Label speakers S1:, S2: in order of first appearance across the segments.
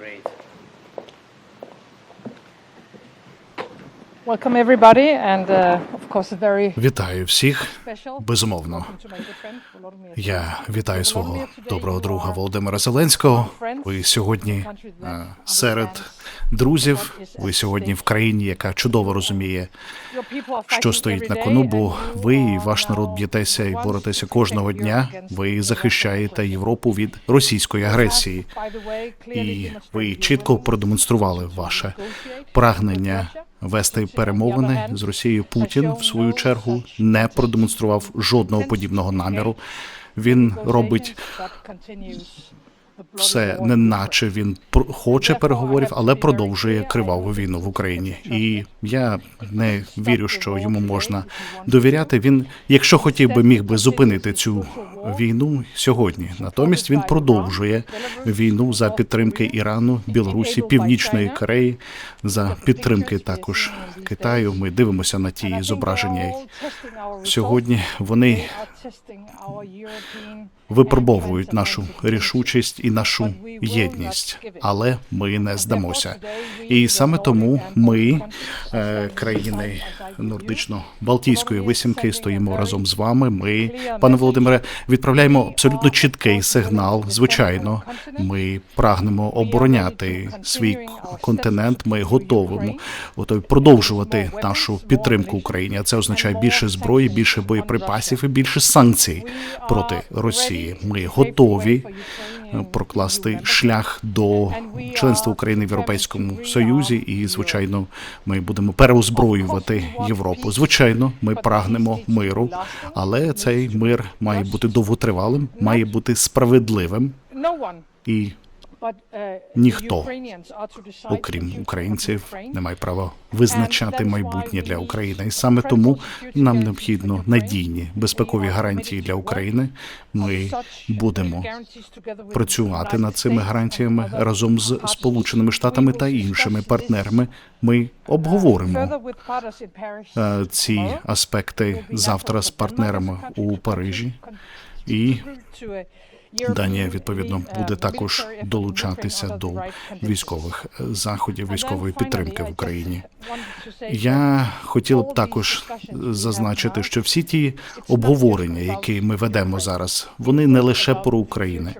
S1: Great.
S2: Welcome everybody, and uh, of course, a very
S3: Вітаю всіх. Безумовно,
S2: welcome to my good friend, Volodymyr
S3: я вітаю свого доброго друга Володимира Зеленського. Ви сьогодні е, серед друзів. Ви сьогодні в країні, яка чудово розуміє, що стоїть на кону. Бо ви і ваш народ б'єтеся і боретеся кожного дня. Ви захищаєте Європу від російської агресії, і ви чітко продемонстрували ваше прагнення вести перемовини з Росією. Путін, в свою чергу, не продемонстрував жодного подібного наміру. Він робить все, не наче він хоче переговорів, але продовжує криваву війну в Україні. І я не вірю, що йому можна довіряти. Він, якщо хотів би, міг би зупинити цю війну сьогодні. Натомість він продовжує війну за підтримки Ірану, Білорусі, Північної Кореї, за підтримки також Китаю. Ми дивимося на ті зображення. Сьогодні вони випробовують нашу рішучість і нашу єдність, але ми не здамося. І саме тому ми, країни нордично-балтійської висімки, стоїмо разом з вами. Ми, пане Володимире, відправляємо абсолютно чіткий сигнал. Звичайно, ми прагнемо обороняти свій континент. Ми готовимо готові продовжувати нашу підтримку Україні. А це означає більше зброї, більше боєприпасів і більше санкцій проти Росії. Ми готові е, прокласти шлях до членства України в Європейському Союзі, і звичайно, ми будемо переозброювати Європу. Звичайно, ми прагнемо миру, але цей мир має бути довготривалим, має бути справедливим і
S2: ніхто,
S3: окрім українців, не має права визначати майбутнє для України. І саме тому нам необхідно надійні безпекові гарантії для України. Ми будемо працювати над цими гарантіями разом з Сполученими Штатами та іншими партнерами. Ми обговоримо е, ці аспекти завтра з партнерами у Парижі. І Данія відповідно буде також долучатися до військових е, заходів військової підтримки в Україні. Я хотів б також зазначити, що всі ті обговорення, які ми ведемо зараз, вони не лише про Україну,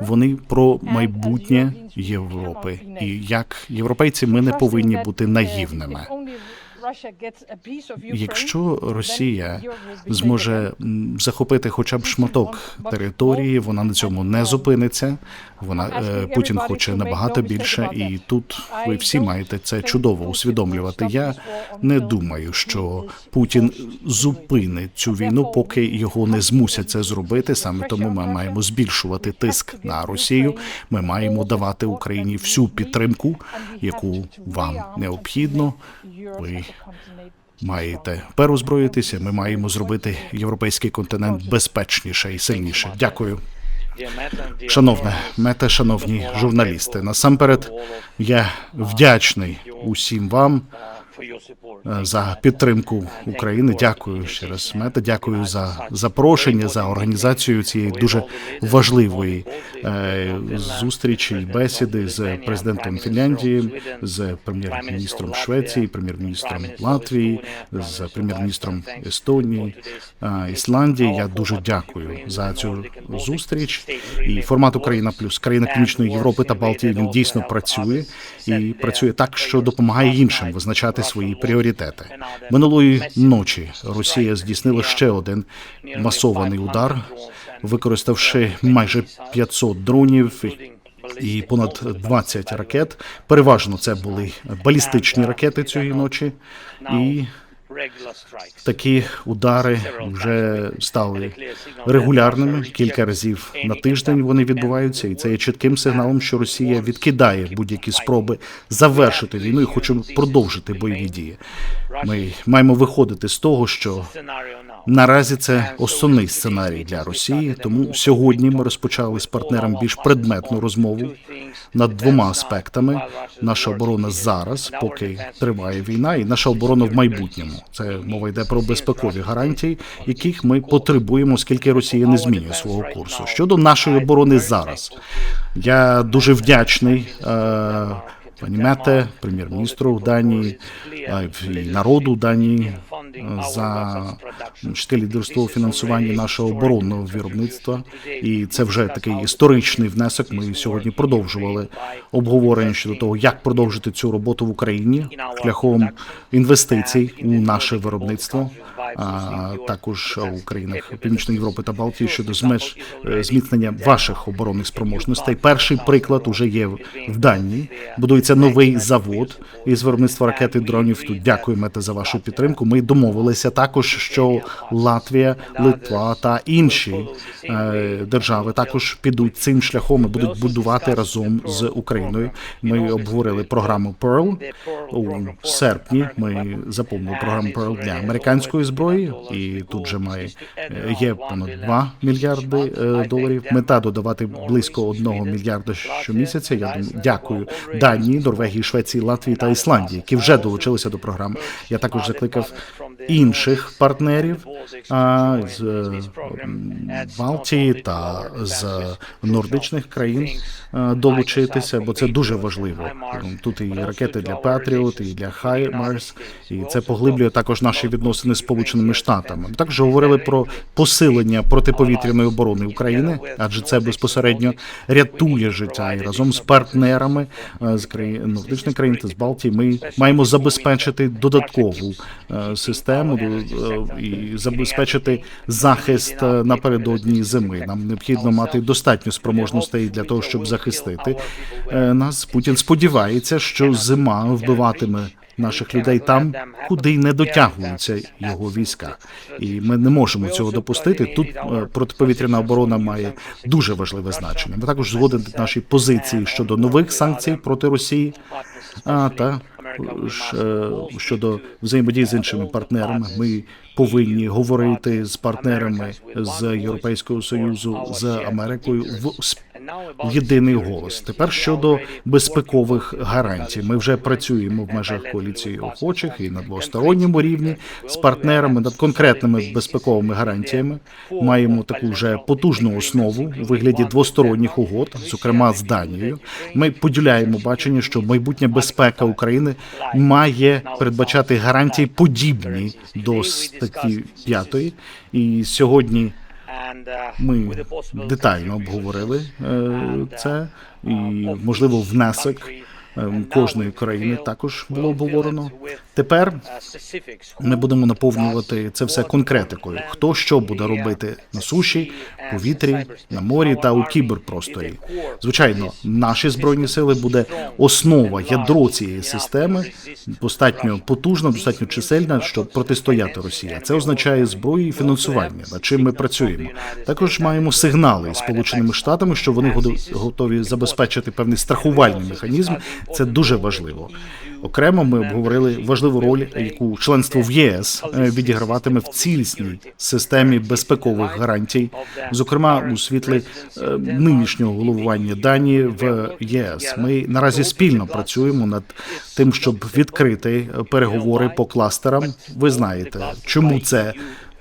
S3: вони про майбутнє Європи. І як європейці, ми не повинні бути наївними. Якщо Росія зможе захопити хоча б шматок території, вона на цьому не зупиниться. Вона е, Путін хоче набагато більше, і тут ви всі маєте це чудово усвідомлювати. Я не думаю, що Путін зупинить цю війну, поки його не змусять це зробити. Саме тому ми маємо збільшувати тиск на Росію. Ми маємо давати Україні всю підтримку, яку вам необхідно. Ви маєте переозброїтися. Ми маємо зробити європейський континент безпечніше і сильніше. Дякую, шановне мете, шановні журналісти. Насамперед, я вдячний усім вам за підтримку України. Дякую ще раз, мете. Дякую за запрошення, за організацію цієї дуже важливої е, зустрічі і бесіди з президентом Фінляндії, з прем'єр-міністром Швеції, прем'єр-міністром Латвії, з прем'єр-міністром Естонії, е, Ісландії. Я дуже дякую за цю зустріч. І формат Україна плюс країна Північної Європи та Балтії він дійсно працює і працює так, що допомагає іншим визначати свої пріоритети. Минулої ночі Росія здійснила ще один масований удар, використавши майже 500 дронів і понад 20 ракет. Переважно це були балістичні ракети цієї ночі, і такі удари вже стали регулярними. Кілька разів на тиждень вони відбуваються, і це є чітким сигналом, що Росія відкидає будь-які спроби завершити війну і хоче продовжити бойові дії. Ми маємо виходити з того, що Наразі це основний сценарій для Росії. Тому сьогодні ми розпочали з партнером більш предметну розмову над двома аспектами: наша оборона зараз, поки триває війна, і наша оборона в майбутньому. Це мова йде про безпекові гарантії, яких ми потребуємо, оскільки Росія не змінює свого курсу. Щодо нашої оборони зараз, я дуже вдячний. Е- Пані Мете, прем'єр-міністру Данії і народу Данії е, за чітке лідерство у фінансуванні нашого оборонного виробництва, і це вже такий історичний внесок. Ми сьогодні продовжували обговорення щодо того, як продовжити цю роботу в Україні шляхом інвестицій у наше виробництво, а також у країнах Північної Європи та Балтії щодо змеж- е, зміцнення ваших оборонних спроможностей. Перший приклад уже є в Данії. Будується новий завод із виробництва ракет і дронів. Тут дякую Мете за вашу підтримку. Ми домовилися також, що Латвія, Литва та інші е, держави також підуть цим шляхом і будуть будувати разом з Україною. Ми обговорили програму Pearl у серпні. Ми заповнили програму Pearl для американської зброї, і тут же має е, є понад 2 мільярди е, доларів. Мета додавати близько 1 мільярда щомісяця. Я думаю, дякую Данії, Норвегії, Швеції, Латвії та Ісландії, які вже долучилися до програми. Я також закликав інших партнерів з е, Балтії та з нордичних країн е, долучитися, бо це дуже важливо. Тут і ракети для Patriot, і для HIMARS, і це поглиблює також наші відносини з Сполученими Штатами. Ми також говорили про посилення протиповітряної оборони України, адже це безпосередньо рятує життя і разом з партнерами е, з країн нордичних країн та з Балтії. Ми маємо забезпечити додаткову е, систему е, і забезпечити захист е, напередодні зими. Нам необхідно мати достатньо спроможностей для того, щоб захистити е, нас. Путін сподівається, що зима вбиватиме. Наших людей там, куди й не дотягуються його війська, і ми не можемо цього допустити. Тут протиповітряна оборона має дуже важливе значення. Ми також згодені наші позиції щодо нових санкцій проти Росії, а та щодо взаємодії з іншими партнерами. Ми повинні говорити з партнерами з Європейського союзу з Америкою в єдиний голос. Тепер щодо безпекових гарантій, ми вже працюємо в межах коаліції охочих і на двосторонньому рівні з партнерами над конкретними безпековими гарантіями. Маємо таку вже потужну основу у вигляді двосторонніх угод, зокрема з Данією. Ми поділяємо бачення, що майбутня безпека України має передбачати гарантії подібні до статті 5. І сьогодні ми детально обговорили е, це, і можливо внесок е, кожної країни також було обговорено. Тепер ми будемо наповнювати це все конкретикою. Хто що буде робити на суші, повітрі, на морі та у кіберпросторі. Звичайно, наші збройні сили буде основа ядро цієї системи, достатньо потужна, достатньо чисельна, щоб протистояти Росії. Це означає зброю і фінансування, над чим ми працюємо. Також маємо сигнали із сполученими штатами, що вони готові забезпечити певний страхувальний механізм. Це дуже важливо. Окремо ми обговорили важливу роль, яку членство в ЄС е, відіграватиме в цілісній системі безпекових гарантій, зокрема у світлі е, нинішнього головування Данії в ЄС. Ми наразі спільно працюємо над тим, щоб відкрити е, переговори по кластерам. Ви знаєте, чому це.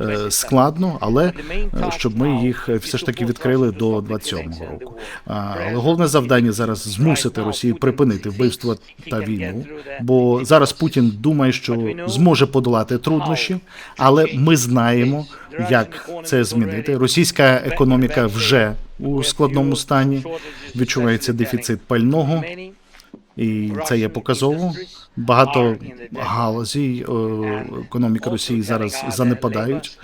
S3: Е, Складно, але е, щоб ми їх е, все ж таки відкрили до 27-го року. Але головне завдання зараз змусити Росію припинити вбивство та війну. Бо зараз Путін думає, що зможе подолати труднощі, але ми знаємо, як це змінити. Російська економіка вже у складному стані. Відчувається дефіцит пального. І це є показово. Багато галузей е, економіки Росії зараз занепадають.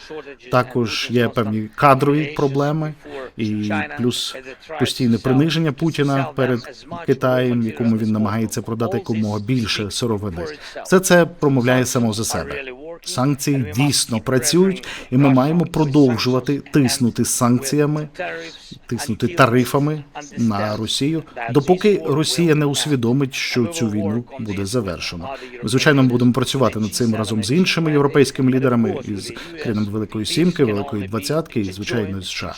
S3: Також є певні кадрові проблеми, і плюс постійне приниження Путіна перед Китаєм, якому він намагається продати якомога більше сировини. Все це промовляє само за себе. Санкції дійсно працюють, і ми маємо продовжувати тиснути санкціями, тиснути тарифами на Росію, допоки Росія не усвідомить, що цю війну буде завершено. Ми, звичайно, будемо працювати над цим разом з іншими європейськими лідерами із країнами Великої Сімки, Великої Двадцятки і звичайно США.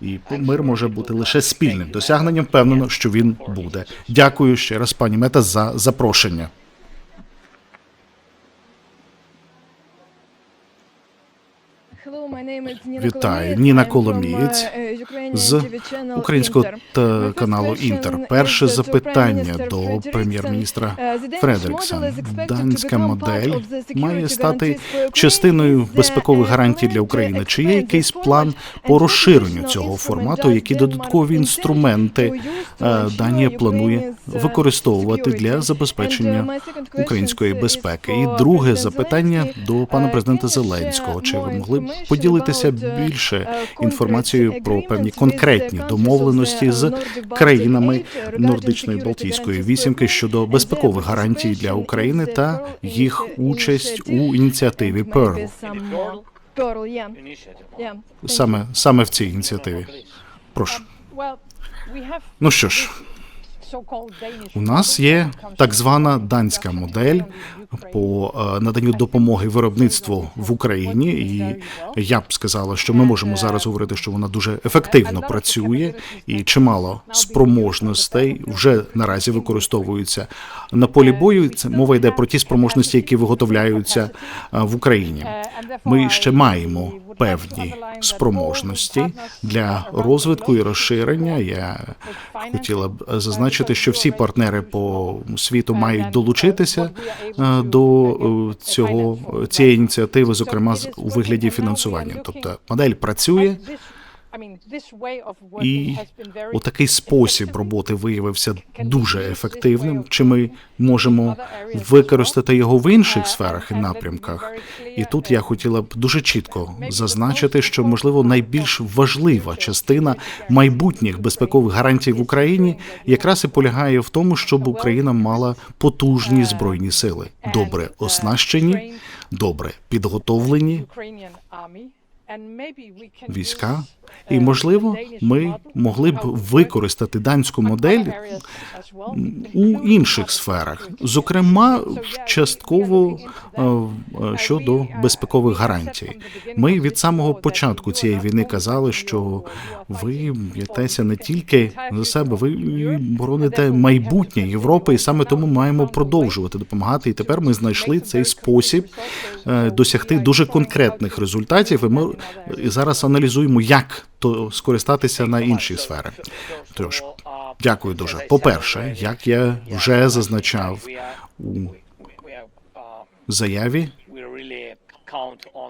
S3: І мир може бути лише спільним досягненням. Впевнено, що він буде. Дякую ще раз, пані Мета, за запрошення.
S1: Вітаю, Ніна Коломієць з українського
S3: каналу Інтер. Перше запитання до прем'єр-міністра Фредерікса. Данська модель має стати частиною безпекових гарантій для України. Чи є якийсь план по розширенню цього формату? Які додаткові інструменти е, Данія планує використовувати для забезпечення української безпеки? І друге запитання до пана президента Зеленського. Чи ви могли б поділитися більше інформацією про певні конкретні домовленості з країнами Нордичної Балтійської вісімки щодо безпекових гарантій для України та їх участь у ініціативі Pearl? Саме саме в цій ініціативі. Прошу.
S2: Have
S3: Ну що ж, у нас є так звана данська модель по е, наданню допомоги виробництву в Україні, і я б сказала, що ми можемо зараз говорити, що вона дуже ефективно працює, і чимало спроможностей вже наразі використовуються на полі бою. Це мова йде про ті спроможності, які виготовляються е, в Україні. Ми ще маємо певні спроможності для розвитку і розширення. Я хотіла б зазначити, що всі партнери по світу мають долучитися е, до е, цього цієї ініціативи, зокрема у вигляді фінансування. Тобто модель працює. І у такий спосіб роботи виявився дуже ефективним. Чи ми можемо використати його в інших сферах і напрямках? І тут я хотіла б дуже чітко зазначити, що можливо найбільш важлива частина майбутніх безпекових гарантій в Україні якраз і полягає в тому, щоб Україна мала потужні збройні сили, добре оснащені, добре підготовлені війська. І можливо, ми могли б використати данську модель у інших сферах, зокрема частково е, е, щодо безпекових гарантій. Ми від самого початку цієї війни казали, що ви б'єтеся не тільки за себе, ви бороните майбутнє Європи, і саме тому маємо продовжувати допомагати. І тепер ми знайшли цей спосіб е, досягти дуже конкретних результатів. І ми зараз аналізуємо, як то скористатися на інші сфери. Тож, дякую дуже. По-перше, як я вже зазначав у заяві,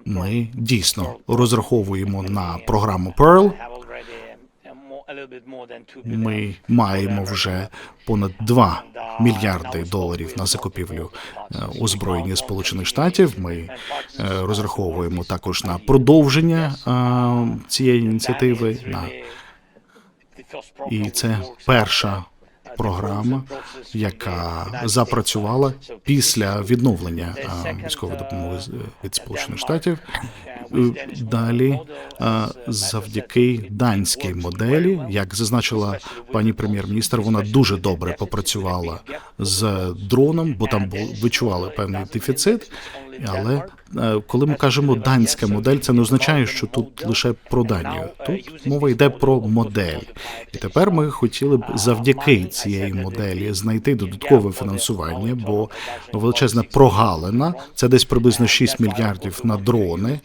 S3: ми дійсно розраховуємо на програму Pearl. Ми маємо вже понад 2 мільярди доларів на закупівлю е, озброєння Сполучених Штатів. Ми е, розраховуємо також на продовження е, цієї ініціативи. На і це перша програма, яка запрацювала після відновлення е, військової допомоги з- від Сполучених Штатів. Е, Далі, е, завдяки данській моделі, як зазначила пані прем'єр-міністр, вона дуже добре попрацювала з дроном, бо там відчували певний дефіцит. Але е, коли ми кажемо данська модель, це не означає, що тут лише про Данію. Тут мова йде про модель. І тепер ми хотіли б завдяки цієї моделі знайти додаткове фінансування, бо величезна прогалина це десь приблизно 6 мільярдів на дрони.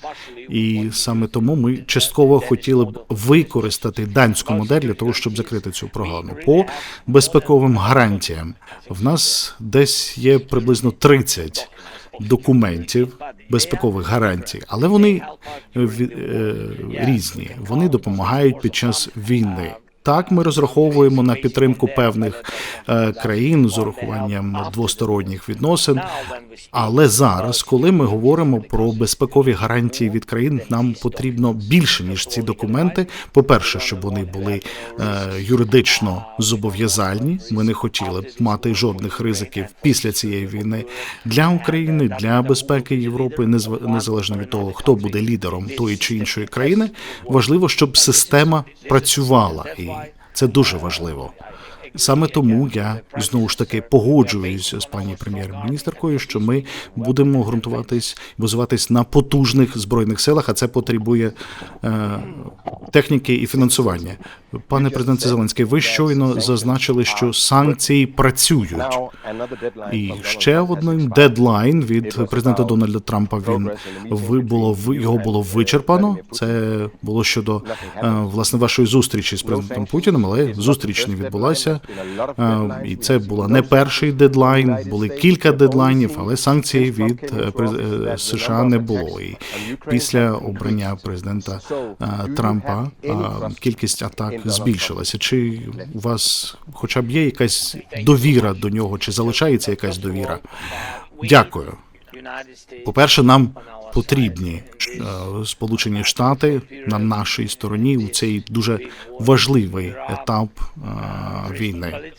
S3: І саме тому ми частково хотіли б використати данську модель для того, щоб закрити цю прогалину. По безпековим гарантіям в нас десь є приблизно 30 документів безпекових гарантій, але вони е, е, різні. Вони допомагають під час війни. Так, ми розраховуємо на підтримку певних е, країн з урахуванням двосторонніх відносин. Але зараз, коли ми говоримо про безпекові гарантії від країн, нам потрібно більше ніж ці документи. По-перше, щоб вони були е, юридично зобов'язальні. Ми не хотіли б мати жодних ризиків після цієї війни для України, для безпеки Європи, незалежно від того, хто буде лідером тої чи іншої країни. Важливо, щоб система працювала, і це дуже важливо. Саме тому я знову ж таки погоджуюсь з пані прем'єр-міністеркою, що ми будемо ґрунтуватись, базуватись на потужних збройних силах, а це потребує е, техніки і фінансування. Пане президенте Зеленський, ви щойно зазначили, що санкції працюють. І ще один дедлайн від президента Дональда Трампа. Він ви було його було вичерпано. Це було щодо е, власне вашої зустрічі з президентом Путіним, але зустріч не відбулася. Е, І це була не перший дедлайн, були кілька дедлайнів, але санкцій від е, е, США не було. І після обрання президента Трампа кількість атак збільшилася. Чи у вас хоча б є якась довіра до нього, чи залишається якась довіра? Дякую. По-перше, нам потрібні е, Сполучені Штати на нашій стороні у цей дуже важливий етап е, війни.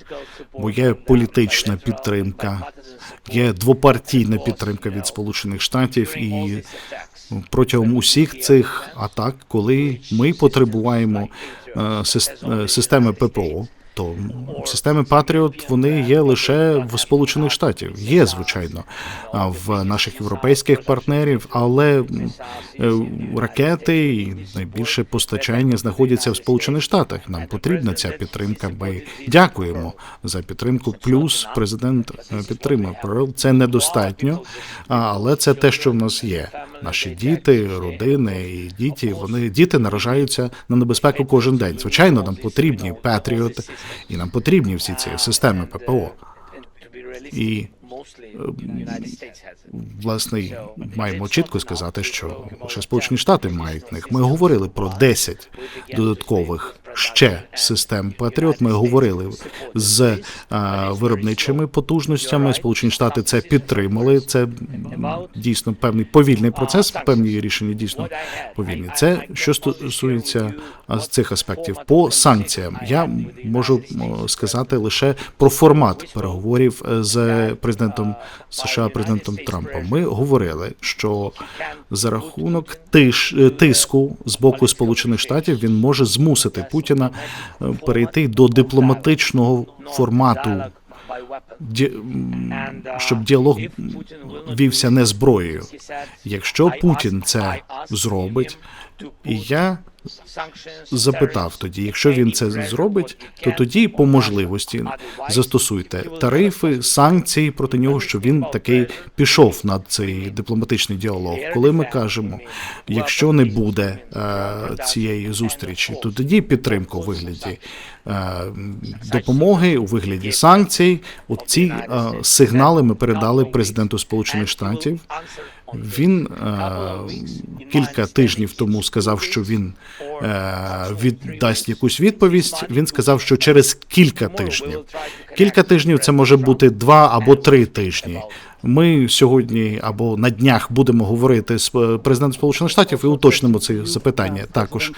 S3: Бо є політична підтримка, є двопартійна підтримка від Сполучених Штатів, і протягом усіх цих атак, коли ми потребуємо е, сис- системи ППО. То системи Патріот вони є лише в Сполучених Штатів. Є звичайно в наших європейських партнерів, але е, ракети і найбільше постачання знаходяться в Сполучених Штатах. Нам потрібна ця підтримка. Ми дякуємо за підтримку. Плюс президент е, підтримав Це недостатньо, але це те, що в нас є. Наші діти, родини і діти. Вони діти наражаються на небезпеку кожен день. Звичайно, нам потрібні Петріот, і нам потрібні всі ці системи ППО. І власне маємо чітко сказати, що лише Сполучені Штати мають них. Ми говорили про 10 додаткових ще систем Патріот. Ми говорили з а, виробничими потужностями. Сполучені Штати це підтримали. Це дійсно певний повільний процес. Певні рішення дійсно повільні. Це що стосується цих аспектів по санкціям. Я можу сказати лише про формат переговорів е, з президентом США, президентом Трампом. Ми говорили, що за рахунок тиш, е, тиску з боку Сполучених Штатів він може змусити Путіна е, перейти до дипломатичного формату, ді- щоб діалог вівся не зброєю. Якщо Путін це зробить, і я запитав тоді, якщо він це зробить, то тоді по можливості застосуйте тарифи, санкції проти нього, що він таки пішов на цей дипломатичний діалог. Коли ми кажемо, якщо не буде е, цієї зустрічі, то тоді підтримка у вигляді е, допомоги у вигляді санкцій. От ці е, сигнали ми передали президенту Сполучених Штатів. Він е, кілька тижнів тому сказав, що він віддасть якусь відповідь. Він сказав, що через кілька тижнів. Кілька тижнів це може бути два або три тижні. Ми сьогодні або на днях будемо говорити з е, президентом Сполучених Штатів і уточнимо це запитання. Також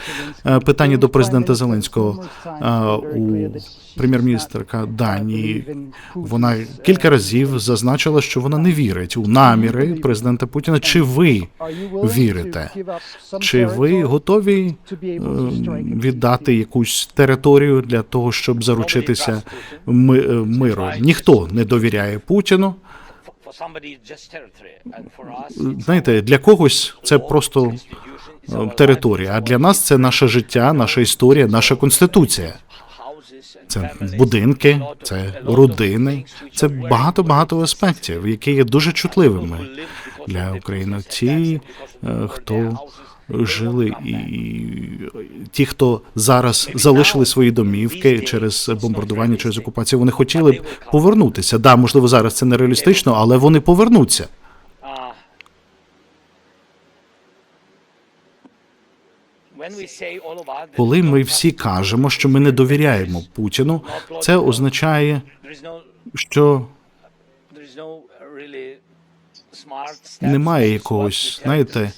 S3: Е, питання до президента Зеленського Е, у прем'єр-міністерка Данії. Вона кілька разів зазначила, що вона не вірить у наміри президента Путіна. Чи ви вірите? Чи ви готові е, віддати якусь територію для того, щоб заручитися ми- е, миру? Ніхто не довіряє Путіну. Знаєте, для когось це просто е, територія, а для нас це наше життя, наша історія, наша конституція. Це будинки, це родини, це багато багато аспектів, які є дуже чутливими для України. Ті, е, хто жили, і ті, хто зараз залишили свої домівки через бомбардування, через окупацію, вони хотіли б повернутися. Да, можливо, зараз це нереалістично, але вони повернуться. Коли ми всі кажемо, що ми не довіряємо Путіну, це означає, що немає якогось, знаєте,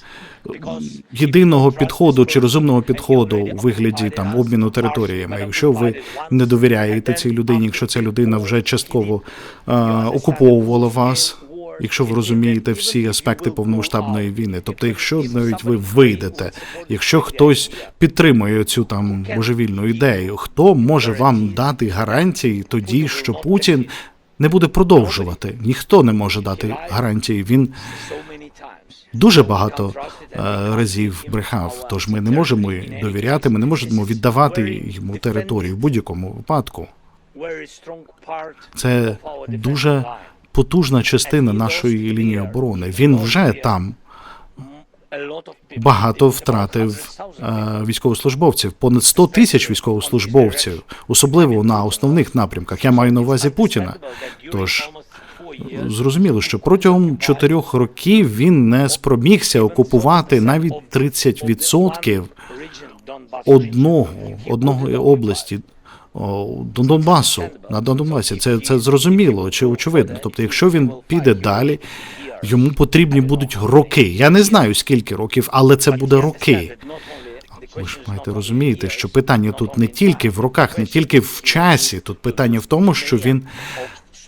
S3: єдиного підходу чи розумного підходу у вигляді там обміну територіями. Якщо ви не довіряєте цій людині, якщо ця людина вже частково е, окуповувала вас. Якщо ви розумієте всі аспекти повномасштабної війни, тобто, якщо навіть ви вийдете, якщо хтось підтримує цю там божевільну ідею, хто може вам дати гарантії тоді, що Путін не буде продовжувати? Ніхто не може дати гарантії. Він дуже багато разів брехав. Тож ми не можемо довіряти, ми не можемо віддавати йому територію в будь-якому випадку. Це дуже потужна частина нашої лінії оборони. Він вже там багато втратив е, військовослужбовців, понад 100 тисяч військовослужбовців, особливо на основних напрямках. Я маю на увазі Путіна. Тож зрозуміло, що протягом чотирьох років він не спромігся окупувати навіть 30% одного одного області. до Донбасу на Донбасі. Це, це зрозуміло чи очевидно. Тобто, якщо він піде далі, йому потрібні будуть роки. Я не знаю скільки років, але це буде роки. Ви ж маєте розуміти, що питання тут не тільки в роках, не тільки в часі. Тут питання в тому, що він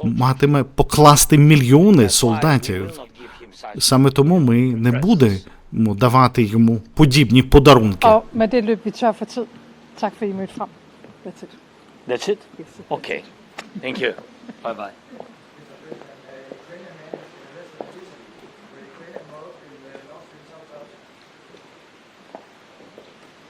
S3: матиме покласти мільйони солдатів. Саме тому ми не будемо давати йому подібні подарунки.
S2: Frem. That's it.
S4: That's? Okay. Thank you. Bye bye.